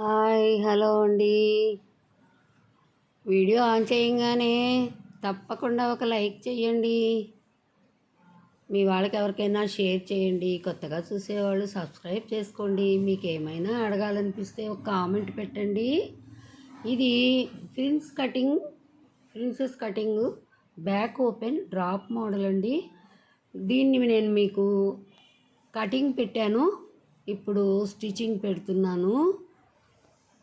Hi hello అండి. Video on చేయగానే తప్పకుండా ఒక లైక్ చేయండి మీ వాళ్ళకి ఎవరికైనా షేర్ చేయండి. కొత్తగా చూసేవాళ్ళు సబ్స్క్రైబ్ చేసుకోండి. మీకు ఏమైనా అడగాలనిపిస్తే ఒక కామెంట్ పెట్టండి. ఇది prince cutting princess cutting back open drop model అండి. దీన్ని నేను మీకు కటింగ్ పెట్టాను. ఇప్పుడు స్టిచ్చింగ్ పెడుతున్నాను.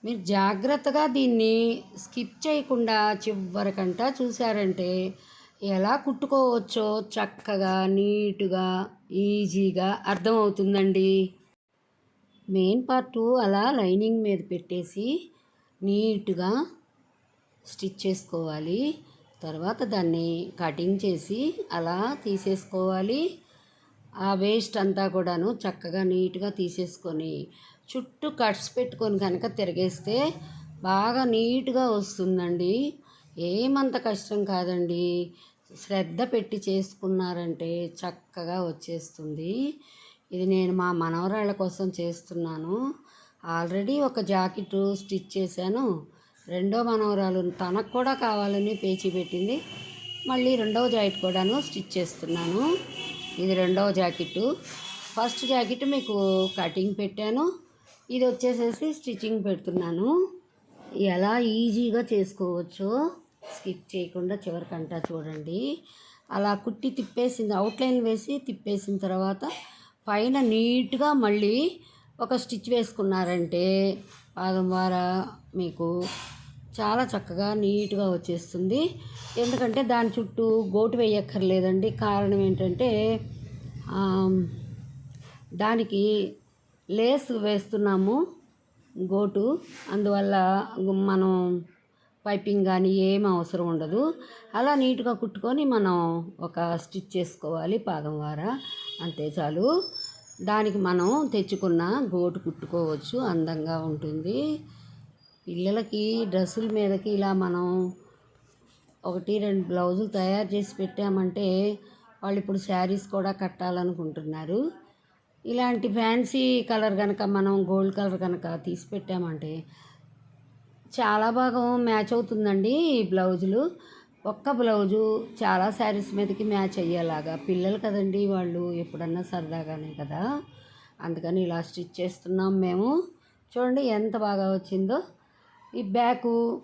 మీరు జాగ్రత్తగా దీన్ని స్కిప్ చేయకుండా చివరికంటా చూసారంటే ఎలా కుట్టుకోవచ్చో చక్కగా నీటుగా ఈజీగా అర్థమవుతుందండి. మెయిన్ పార్ట్ అలా లైనింగ్ మీద పెట్టేసి నీట్గా స్టిచ్ చేసుకోవాలి. తర్వాత దాన్ని కటింగ్ చేసి అలా తీసేసుకోవాలి. ఆ వేస్ట్ అంతా కూడాను చక్కగా నీట్గా తీసేసుకొని చుట్టూ కట్స్ పెట్టుకొని కనుక తిరిగేస్తే బాగా నీట్గా వస్తుందండి. ఏమంత కష్టం కాదండి. శ్రద్ధ పెట్టి చేసుకున్నారంటే చక్కగా వచ్చేస్తుంది. ఇది నేను మా మనవరాళ్ళ కోసం చేస్తున్నాను. ఆల్రెడీ ఒక జాకెట్ స్టిచ్ చేశాను. రెండో మనవరాలు తనకు కూడా కావాలని పేచి పెట్టింది. మళ్ళీ రెండవ జాకెట్ కూడాను స్టిచ్ చేస్తున్నాను. ఇది రెండవ జాకెట్. ఫస్ట్ జాకెట్ మీకు కటింగ్ పెట్టాను. ఇది వచ్చేసేసి స్టిచ్చింగ్ పెడుతున్నాను. ఎలా ఈజీగా చేసుకోవచ్చో స్కిప్ చేయకుండా చివరికంటా చూడండి. అలా కుట్టి తిప్పేసింది అవుట్లైన్ వేసి తిప్పేసిన తర్వాత పైన నీట్గా మళ్ళీ ఒక స్టిచ్ వేసుకున్నారంటే పాదం ద్వారా మీకు చాలా చక్కగా నీట్గా వచ్చేస్తుంది. ఎందుకంటే దాని చుట్టూ గోటు వేయక్కర్లేదండి. కారణం ఏంటంటే దానికి లేస్ వేస్తున్నాము గోటు. అందువల్ల మనం పైపింగ్ కానీ ఏం అవసరం ఉండదు. అలా నీట్గా కుట్టుకొని మనం ఒక స్టిచ్ చేసుకోవాలి పాదం వార. అంతే చాలు. దానికి మనం తెచ్చుకున్న గోటు కుట్టుకోవచ్చు అందంగా ఉంటుంది. పిల్లలకి డ్రెస్సుల మీదకి ఇలా మనం ఒకటి రెండు బ్లౌజులు తయారు చేసి పెట్టామంటే వాళ్ళు ఇప్పుడు శారీస్ కూడా కట్టాలనుకుంటున్నారు. ఇలాంటి ఫ్యాన్సీ కలర్ కనుక మనం గోల్డ్ కలర్ కనుక తీసి పెట్టామంటే చాలా బాగా మ్యాచ్ అవుతుందండి ఈ బ్లౌజులు. ఒక్క బ్లౌజు చాలా శారీస్ మీదకి మ్యాచ్ అయ్యేలాగా. పిల్లలు కదండి వాళ్ళు ఎప్పుడన్నా సరదాగానే కదా. అందుకని ఇలా స్టిచ్ చేస్తున్నాం మేము. చూడండి ఎంత బాగా వచ్చిందో. ఈ బ్యాకు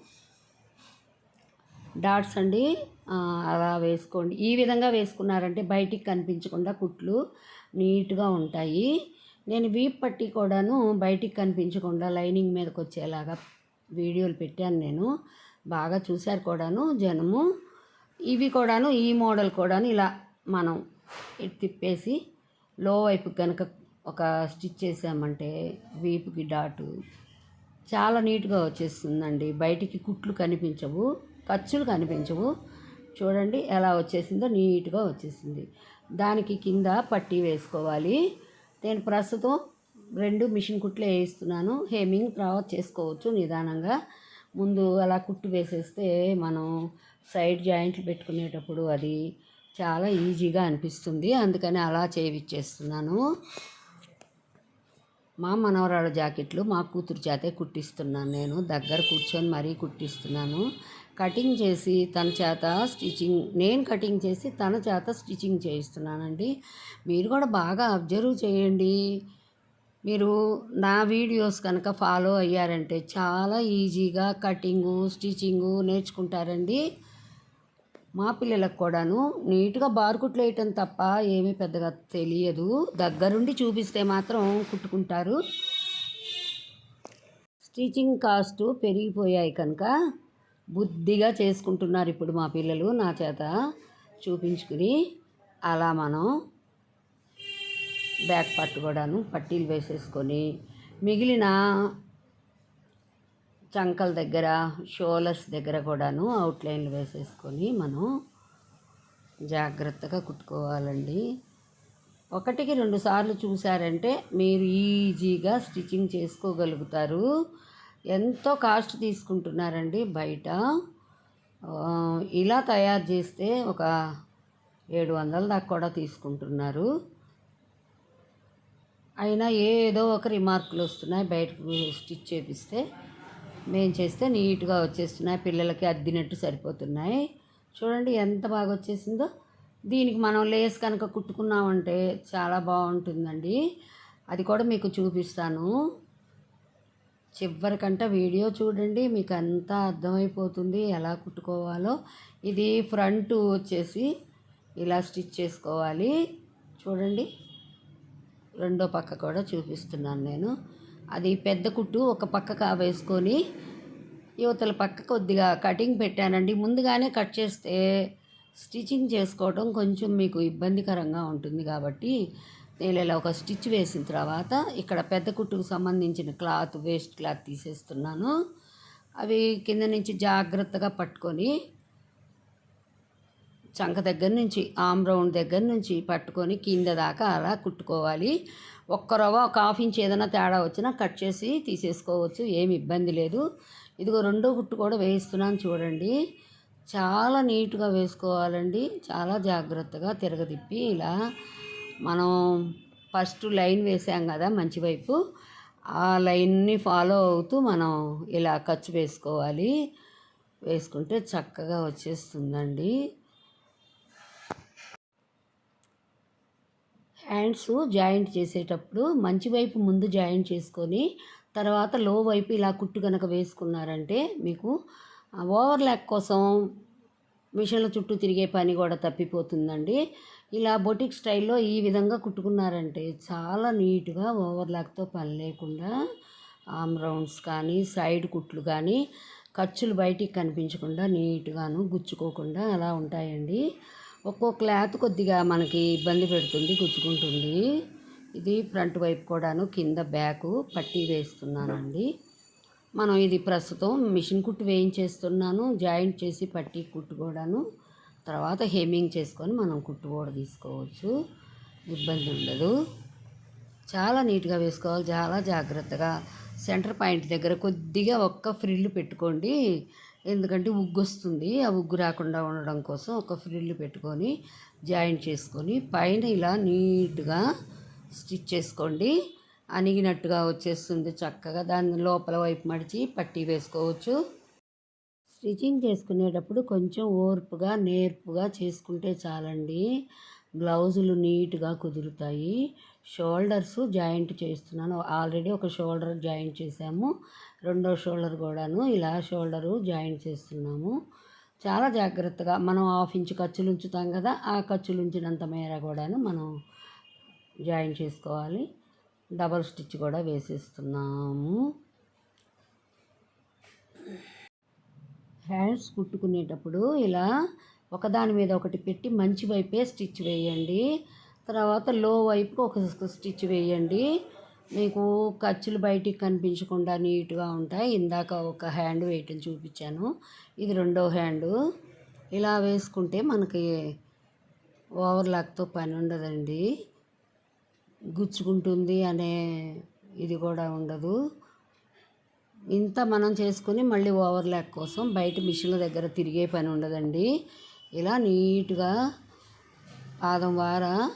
డాట్స్ అండి. అలా వేసుకోండి. ఈ విధంగా వేసుకున్నారంటే బయటికి కనిపించకుండా కుట్లు. నీట్గా ఉంటాయి. నేను వీప్ పట్టి కూడాను బయటికి కనిపించకుండా లైనింగ్ మీదకి వచ్చేలాగా వీడియోలు పెట్టాను నేను. బాగా చూశారు కూడాను జనము. ఇవి కూడాను ఈ మోడల్ కూడాను ఇలా మనం తిప్పేసి లో వైపు కనుక ఒక స్టిచ్ చేసామంటే వీపుకి డాటు చాలా నీట్గా వచ్చేస్తుందండి. బయటికి కుట్లు కనిపించవు ఖర్చులు కనిపించవు. చూడండి ఎలా వచ్చేసిందో నీట్గా వచ్చేసింది. దానికి కింద పట్టీ వేసుకోవాలి. నేను ప్రస్తుతం రెండు మిషన్ కుట్లు వేయిస్తున్నాను. హేమింగ్ తర్వాత చేసుకోవచ్చు నిదానంగా. ముందు అలా కుట్టు వేసేస్తే మనం సైడ్ జాయింట్లు పెట్టుకునేటప్పుడు అది చాలా ఈజీగా అనిపిస్తుంది. అందుకని అలా చేయిచ్చేస్తున్నాను. మా మనవరాల జాకెట్లు మా కూతురు చేతే కుట్టిస్తున్నాను నేను. దగ్గర కూర్చొని మరీ కుట్టిస్తున్నాను. కటింగ్ చేసి తన చేత స్టిచ్చింగ్ నేను కటింగ్ చేసి తన చేత స్టిచ్చింగ్ చేయిస్తున్నానండి. మీరు కూడా బాగా అబ్జర్వ్ చేయండి. మీరు నా వీడియోస్ కనుక ఫాలో అయ్యారంటే చాలా ఈజీగా కటింగు స్టిచ్చింగు నేర్చుకుంటారండి. మా పిల్లలకు కూడాను నీట్గా బార్కుట్లు వేయటం తప్ప ఏమీ పెద్దగా తెలియదు. దగ్గరుండి చూపిస్తే మాత్రం కుట్టుకుంటారు. స్టిచ్చింగ్ కాస్ట్ పెరిగిపోయాయి కనుక బుద్ధిగా చేసుకుంటున్నారు ఇప్పుడు మా పిల్లలు నా చేత చూపించుకుని అలా మనం బ్యాక్ పట్టు కూడాను పట్టీలు వేసేసుకొని మిగిలిన చంకల దగ్గర షోలర్స్ దగ్గర కూడాను అవుట్లైన్లు వేసేసుకొని మనం జాగ్రత్తగా కుట్టుకోవాలండి. ఒకటికి రెండు సార్లు చూసారంటే మీరు ఈజీగా స్టిచ్చింగ్ చేసుకోగలుగుతారు. ఎంతో కాస్ట్ తీసుకుంటున్నారండి బయట. ఇలా తయారు చేస్తే ఒక ఏడు వందల దాకా కూడా తీసుకుంటున్నారు. అయినా ఏదో ఒక రిమార్కులు వస్తున్నాయి బయటకు స్టిచ్ చేపిస్తే. మేము చేస్తే నీట్గా వచ్చేస్తున్నాయి పిల్లలకి అద్దినట్టు సరిపోతున్నాయి. చూడండి ఎంత బాగా వచ్చేసిందో. దీనికి మనం లేస్ కనుక కుట్టుకున్నామంటే చాలా బాగుంటుందండి. అది కూడా మీకు చూపిస్తాను. చివరికంట వీడియో చూడండి మీకు అంతా అర్థమైపోతుంది ఎలా కుట్టుకోవాలో. ఇది ఫ్రంట్ వచ్చేసి ఇలా స్టిచ్ చేసుకోవాలి. చూడండి రెండో పక్క కూడా చూపిస్తున్నాను నేను. అది పెద్ద కుట్టు ఒక పక్క వేసుకొని యువతల పక్క కొద్దిగా కటింగ్ పెట్టానండి. ముందుగానే కట్ చేస్తే స్టిచ్చింగ్ చేసుకోవడం కొంచెం మీకు ఇబ్బందికరంగా ఉంటుంది కాబట్టి నేను ఇలా ఒక స్టిచ్ వేసిన తర్వాత ఇక్కడ పెద్ద కుట్టుకు సంబంధించిన క్లాత్ వేస్ట్ క్లాత్ తీసేస్తున్నాను. అవి కింద నుంచి జాగ్రత్తగా పట్టుకొని చంక దగ్గర నుంచి ఆమ్ రౌండ్ దగ్గర నుంచి పట్టుకొని కింద దాకా అలా కుట్టుకోవాలి. ఒక్క రవ్వ ఒక హాఫ్ ఇంచ్ ఏదైనా తేడా వచ్చినా కట్ చేసి తీసేసుకోవచ్చు ఏమి ఇబ్బంది లేదు. ఇదిగో రెండో కుట్టు కూడా వేయిస్తున్నాను చూడండి. చాలా నీట్గా వేసుకోవాలండి. చాలా జాగ్రత్తగా తిరగదిప్పి ఇలా మనం ఫస్ట్ లైన్ వేసాం కదా మంచి వైపు. ఆ లైన్ని ఫాలో అవుతూ మనం ఇలా ఖర్చు వేసుకోవాలి. వేసుకుంటే చక్కగా వచ్చేస్తుందండి. హ్యాండ్స్ జాయింట్ చేసేటప్పుడు మంచి వైపు ముందు జాయింట్ చేసుకొని తర్వాత లో వైపు ఇలా కుట్టు కనుక వేసుకున్నారంటే మీకు ఓవర్ ల్యాక్ కోసం మిషన్ల చుట్టూ తిరిగే పని కూడా తప్పిపోతుందండి. ఇలా బొటిక్ స్టైల్లో ఈ విధంగా కుట్టుకున్నారంటే చాలా నీట్గా ఓవర్లాక్తో పని లేకుండా ఆమ్ రౌండ్స్ కానీ సైడ్ కుట్లు కానీ ఖర్చులు బయటికి కనిపించకుండా నీట్గాను గుచ్చుకోకుండా అలా ఉంటాయండి. ఒక్కో క్లాత్ కొద్దిగా మనకి ఇబ్బంది పెడుతుంది గుచ్చుకుంటుంది. ఇది ఫ్రంట్ వైపు కూడాను కింద బ్యాక్ పట్టీ వేస్తున్నానండి. మనం ఇది ప్రస్తుతం మిషన్ కుట్టు వేయించేస్తున్నాను జాయింట్ చేసి పట్టీ కుట్టు కూడాను తర్వాత హెమ్మింగ్ చేసుకొని మనం కుట్టు కూడా తీసుకోవచ్చు. ఇబ్బంది ఉండదు. చాలా నీట్గా వేసుకోవాలి. చాలా జాగ్రత్తగా. సెంటర్ పాయింట్ దగ్గర కొద్దిగా ఒక్క ఫ్రిల్ పెట్టుకోండి. ఎందుకంటే ఉగ్గు వస్తుంది. ఆ ఉగ్గు రాకుండా ఉండడం కోసం ఒక ఫ్రిల్ పెట్టుకొని జాయింట్ చేసుకొని పైన ఇలా నీట్గా స్టిచ్ చేసుకోండి. అణిగినట్టుగా వచ్చేస్తుంది చక్కగా. దాని లోపల వైపు మడిచి పట్టీ వేసుకోవచ్చు. స్టిచ్చింగ్ చేసుకునేటప్పుడు కొంచెం ఓర్పుగా నేర్పుగా చేసుకుంటే చాలండి. బ్లౌజులు నీట్గా కుదురుతాయి. షోల్డర్స్ జాయింట్ చేస్తున్నాను. ఆల్రెడీ ఒక షోల్డర్ జాయింట్ చేసాము రెండో షోల్డర్ కూడాను ఇలా షోల్డరు జాయింట్ చేస్తున్నాము. చాలా జాగ్రత్తగా మనం హాఫ్ ఇంచ్ ఖర్చులు ఉంచుతాం కదా ఆ ఖర్చులు ఉంచినంత మేర కూడాను మనం జాయిన్ చేసుకోవాలి. డబల్ స్టిచ్ కూడా వేసేస్తున్నాము. హ్యాండ్స్ కుట్టుకునేటప్పుడు ఇలా ఒకదాని మీద ఒకటి పెట్టి మంచి వైపే స్టిచ్ వేయండి. తర్వాత లో వైపుకి ఒక స్టిచ్ వేయండి. మీకు ఖర్చులు బయటికి కనిపించకుండా నీట్గా ఉంటాయి. ఇందాక ఒక హ్యాండ్ వేయటం చూపించాను. ఇది రెండో హ్యాండు. ఇలా వేసుకుంటే మనకి ఓవర్లాక్తో పని ఉండదండి. గుచ్చుకుంటుంది అనే ఇది కూడా ఉండదు. ఇంత మనం చేసుకుని మళ్ళీ ఓవర్ ల్యాక్ కోసం బయట మిషన్ల దగ్గర తిరిగే పని ఉండదండి. ఇలా నీట్గా పాదం వార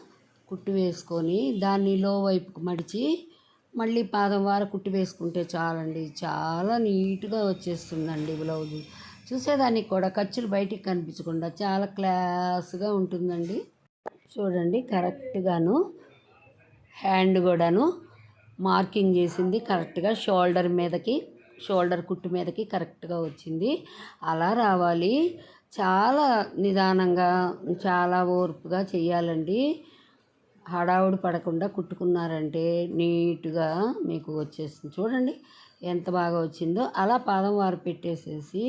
కుట్టు వేసుకొని దాన్ని లో వైపుకు మడిచి మళ్ళీ పాదం వార కుట్టు వేసుకుంటే చాలండి. చాలా నీట్గా వచ్చేస్తుందండి బ్లౌజు. చూసేదానికి కూడా ఖర్చులు బయటికి కనిపించకుండా చాలా క్లాస్గా ఉంటుందండి. చూడండి కరెక్ట్గాను హ్యాండ్ కూడాను మార్కింగ్ చేసింది కరెక్ట్గా షోల్డర్ మీదకి షోల్డర్ కుట్టు మీదకి కరెక్ట్గా వచ్చింది. అలా రావాలి. చాలా నిదానంగా చాలా ఓర్పుగా చేయాలండి హడావుడి పడకుండా కుట్టుకున్నారంటే నీట్గా మీకు వచ్చేస్తుంది. చూడండి ఎంత బాగా వచ్చిందో. అలా పాదం వారు పెట్టేసేసి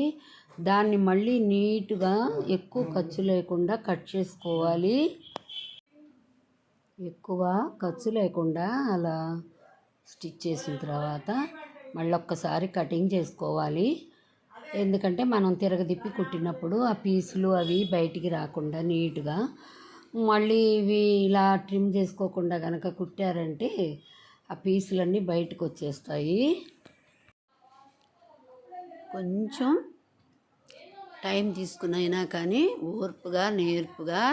దాన్ని మళ్ళీ నీట్గా ఎక్కువ ఖర్చు లేకుండా కట్ చేసుకోవాలి. ఎక్కువ ఖర్చు లేకుండా అలా స్టిచ్ చేసిన తర్వాత మళ్ళీ ఒక్కసారి కటింగ్ చేసుకోవాలి. ఎందుకంటే మనం తిరగదిప్పి కుట్టినప్పుడు ఆ పీసులు అవి బయటికి రాకుండా నీట్గా మళ్ళీ ఇవి ఇలా ట్రిమ్ చేసుకోకుండా కనుక కుట్టారంటే ఆ పీసులన్నీ బయటకు వచ్చేస్తాయి కొంచెం టైం తీసుకునైనా కానీ ఓర్పుగా నేర్పుగా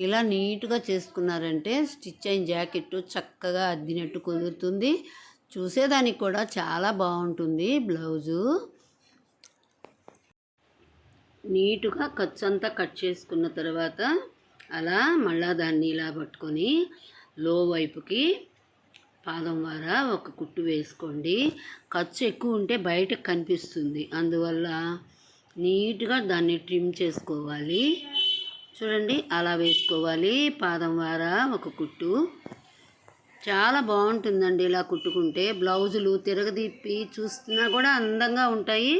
ఇలా నీట్గా చేసుకున్నారంటే స్టిచ్ అయిన జాకెట్ చక్కగా అద్దినట్టు కుదురుతుంది. చూసేదానికి కూడా చాలా బాగుంటుంది బ్లౌజు. నీటుగా ఖర్చు అంతా కట్ చేసుకున్న తర్వాత అలా మళ్ళా దాన్ని ఇలా పట్టుకొని లో వైపుకి పాదం వార ఒక కుట్టు వేసుకోండి. ఖర్చు ఎక్కువ ఉంటే బయటకు కనిపిస్తుంది. అందువల్ల నీట్గా దాన్ని ట్రిమ్ చేసుకోవాలి. చూడండి అలా వేసుకోవాలి. పాదం వార ఒక కుట్టు. చాలా బాగుంటుందండి ఇలా కుట్టుకుంటే. బ్లౌజులు తిరగదిప్పి చూస్తున్నా కూడా అందంగా ఉంటాయి.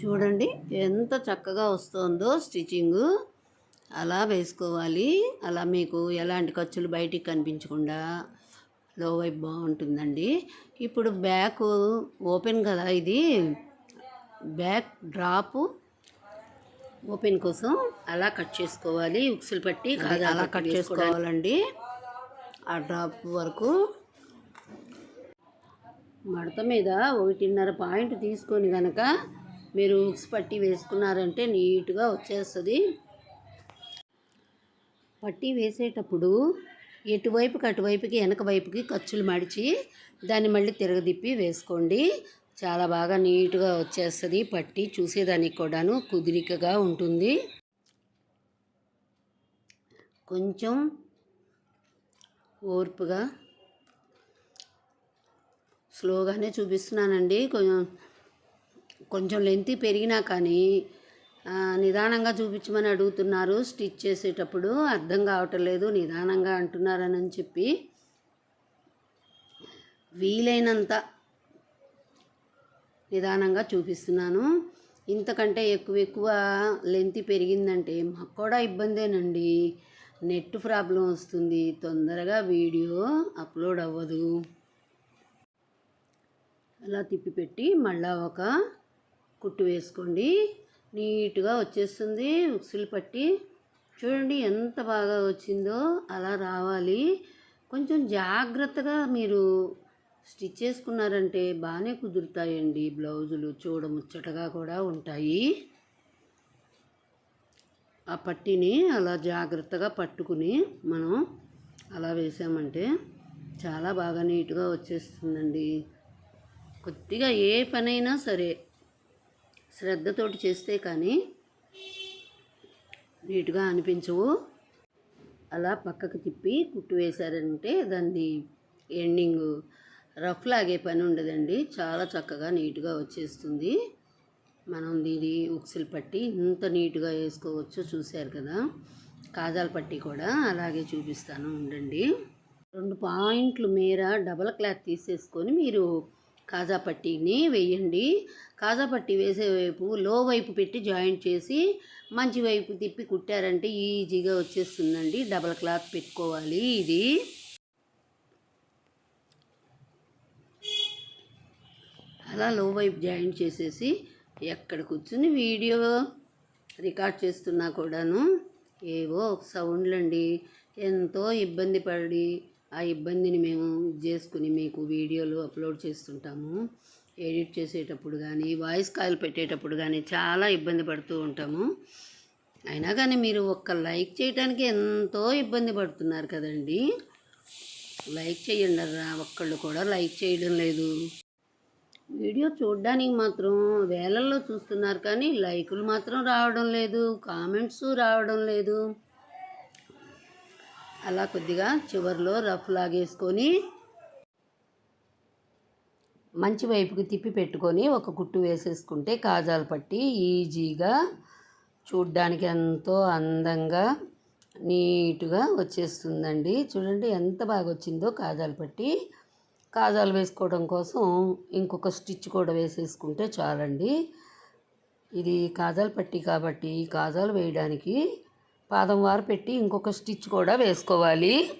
చూడండి ఎంత చక్కగా వస్తుందో స్టిచ్చింగు. అలా వేసుకోవాలి. అలా మీకు ఎలాంటి ఖర్చులు బయటికి కనిపించకుండా లో వైపు బాగుంటుందండి. ఇప్పుడు బ్యాక్ ఓపెన్ కదా ఇది. బ్యాక్ డ్రాపు ఓపెన్ కోసం అలా కట్ చేసుకోవాలి. ఉక్సులు పట్టి అలా కట్ చేసుకోవాలండి. ఆ డ్రాప్ వరకు మడత మీద ఒకటిన్నర పాయింట్ తీసుకొని కనుక మీరు ఉక్స్ పట్టి వేసుకున్నారంటే నీట్గా వచ్చేస్తుంది. పట్టి వేసేటప్పుడు ఎటువైపుకి అటువైపుకి వెనక వైపుకి ఖర్చులు మడిచి దాన్ని మళ్ళీ తిరగదిప్పి వేసుకోండి. చాలా బాగా నీట్గా వచ్చేస్తుంది పట్టి చూసేదానికి కూడాను కుదిరికగా ఉంటుంది. కొంచెం ఓర్పుగా స్లోగానే చూపిస్తున్నానండి. కొంచెం కొంచెం లెంత్ పెరిగినా కానీ నిదానంగా చూపించమని అడుగుతున్నారు. స్టిచ్ చేసేటప్పుడు అర్థం కావటం లేదు నిదానంగా అంటున్నారని అని చెప్పి. వీలైనంత నిదానంగా చూపిస్తున్నాను. ఇంతకంటే ఎక్కువ ఎక్కువ లెంత్ పెరిగిందంటే మాకు కూడా ఇబ్బందేనండి. నెట్ ప్రాబ్లం వస్తుంది. తొందరగా వీడియో అప్లోడ్ అవ్వదు. అలా తిప్పి పెట్టి మళ్ళా ఒక కుట్టు వేసుకోండి. నీట్గా వచ్చేస్తుంది. ఉక్సులు పట్టి చూడండి ఎంత బాగా వచ్చిందో. అలా రావాలి. కొంచెం జాగ్రత్తగా మీరు స్టిచ్ చేసుకున్నారంటే బాగానే కుదురుతాయండి బ్లౌజులు. చూడముచ్చటగా కూడా ఉంటాయి. ఆ పట్టిని అలా జాగ్రత్తగా పట్టుకుని మనం అలా వేసామంటే చాలా బాగా నీట్గా వచ్చేస్తుందండి. కొద్దిగా ఏ పనైనా సరే శ్రద్ధతోటి చేస్తే కానీ నీట్గా అనిపించవు. అలా పక్కకు తిప్పి కుట్టు వేశారంటే దాన్ని ఎండింగ్ రఫ్ లాగే పని ఉండదండి. చాలా చక్కగా నీట్గా వచ్చేస్తుంది. మనం దీని ఉక్సులు పట్టి ఇంత నీట్గా వేసుకోవచ్చు చూశారు కదా? కాజాల పట్టి కూడా అలాగే చూపిస్తాను ఉండండి. రెండు పాయింట్లు మేర డబల్ క్లాత్ తీసేసుకొని మీరు కాజా పట్టీని వేయండి. కాజా పట్టీ వేసే వైపు లో వైపు పెట్టి జాయింట్ చేసి మంచి వైపు తిప్పి కుట్టారంటే ఈజీగా వచ్చేస్తుందండి. డబల్ క్లాత్ పెట్టుకోవాలి ఇది. అలా లో వైపు జాయింట్ చేసేసి ఎక్కడ కూర్చుని వీడియో రికార్డ్ చేస్తున్నా కూడాను ఏవో సౌండ్లండి. ఎంతో ఇబ్బంది పడి ఆ ఇబ్బందిని మేము చేసుకుని మీకు వీడియోలు అప్లోడ్ చేస్తుంటాము. ఎడిట్ చేసేటప్పుడు కానీ వాయిస్ కాల్ పెట్టేటప్పుడు కానీ చాలా ఇబ్బంది పడుతూ ఉంటాము. అయినా కానీ మీరు ఒక్క లైక్ చేయడానికి ఎంతో ఇబ్బంది పడుతున్నారు కదండి. లైక్ చేయండి రా ఒక్కళ్ళు కూడా లైక్ చేయడం లేదు. వీడియో చూడడానికి మాత్రం వేలల్లో చూస్తున్నారు కానీ లైకులు మాత్రం రావడం లేదు కామెంట్స్ రావడం లేదు. అలా కొద్దిగా చివర్లో రఫ్ లాగేసుకొని మంచి వైపుకి తిప్పి పెట్టుకొని ఒక కుట్టు వేసేసుకుంటే కాజాలు పట్టి ఈజీగా చూడ్డానికి ఎంతో అందంగా నీట్గా వచ్చేస్తుందండి. చూడండి ఎంత బాగా వచ్చిందో కాజాలు పట్టి కాజాలు వేసుకోవడం కోసం ఇంకొక స్టిచ్ కూడా వేసేసుకుంటే చాలండి. ఇది కాజాలు పట్టి కాబట్టి కాజాలు వేయడానికి పాదం వారు పెట్టి ఇంకొక స్టిచ్ కూడా వేసుకోవాలి.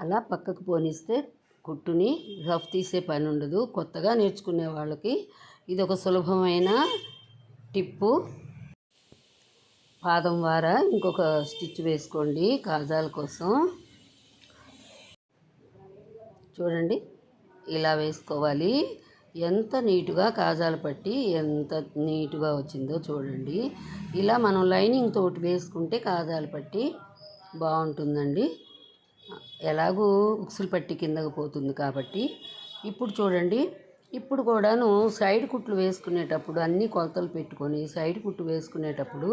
అలా పక్కకు పోనిస్తే కుట్టుని రఫ్ తీసే పని ఉండదు. కొత్తగా నేర్చుకునే వాళ్ళకి ఇది ఒక సులభమైన టిప్పు. పాదం వార ఇంకొక స్టిచ్ వేసుకోండి కాజాల కోసం. చూడండి. ఇలా వేసుకోవాలి. ఎంత నీటుగా కాజాలు పట్టి ఎంత నీటుగా వచ్చిందో చూడండి. ఇలా మనం లైనింగ్ తోటి వేసుకుంటే కాజాలు పట్టి బాగుంటుందండి. ఎలాగూ ఉక్సులు పట్టి కిందకు పోతుంది కాబట్టి. ఇప్పుడు చూడండి. ఇప్పుడు కూడాను సైడ్ కుట్లు వేసుకునేటప్పుడు అన్ని కొలతలు పెట్టుకొని సైడ్ కుట్టు వేసుకునేటప్పుడు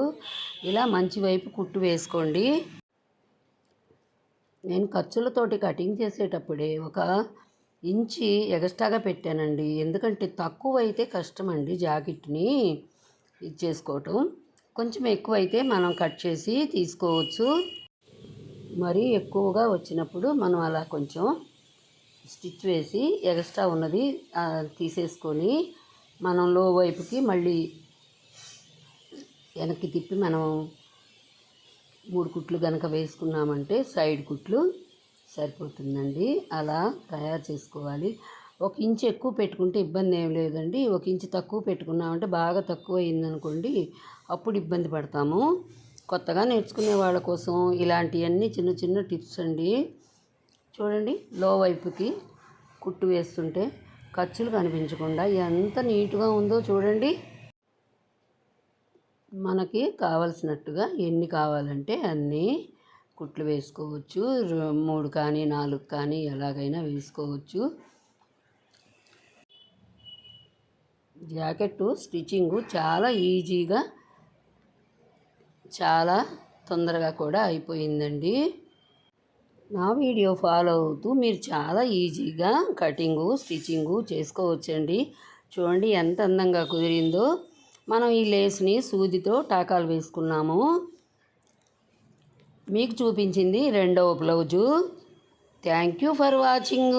ఇలా మంచి వైపు కుట్టు వేసుకోండి. నేను ఖర్చులతోటి కటింగ్ చేసేటప్పుడే ఒక ఇంచి ఎగస్ట్రాగా పెట్టానండి. ఎందుకంటే తక్కువ అయితే కష్టం అండి జాకెట్ని ఇచ్చేసుకోవటం. కొంచెం ఎక్కువ అయితే మనం కట్ చేసి తీసుకోవచ్చు. మరీ ఎక్కువగా వచ్చినప్పుడు మనం అలా కొంచెం స్టిచ్ వేసి ఎక్స్ట్రా ఉన్నది తీసేసుకొని మనం లో వైపుకి మళ్ళీ వెనక్కి తిప్పి మనం మూడు కుట్లు కనుక వేసుకున్నామంటే సైడ్ కుట్లు సరిపోతుందండి. అలా తయారు చేసుకోవాలి. ఒక ఇంచు ఎక్కువ పెట్టుకుంటే ఇబ్బంది ఏం లేదండి. ఒక ఇంచు తక్కువ పెట్టుకున్నామంటే బాగా తక్కువ అయిందనుకోండి అప్పుడు ఇబ్బంది పడతాము. కొత్తగా నేర్చుకునే వాళ్ళ కోసం ఇలాంటివన్నీ చిన్న చిన్న టిప్స్ అండి. చూడండి లో వైపుకి కుట్టు వేస్తుంటే ఖర్చులు కనిపించకుండా ఎంత నీట్గా ఉందో చూడండి. మనకి కావలసినట్టుగా ఎన్ని కావాలంటే అన్నీ కుట్లు వేసుకోవచ్చు. మూడు కానీ నాలుగు కానీ ఎలాగైనా వేసుకోవచ్చు. జాకెట్ స్టిచ్చింగ్ చాలా ఈజీగా చాలా తొందరగా కూడా అయిపోయిందండి. నా వీడియో ఫాలో అవుతూ మీరు చాలా ఈజీగా కటింగు స్టిచ్చింగు చేసుకోవచ్చండి. చూడండి ఎంత అందంగా కుదిరిందో. మనం ఈ లేస్ని సూదితో టాకాలు వేసుకున్నాము. మీకు చూపించింది రెండవ blouse. Thank you for watching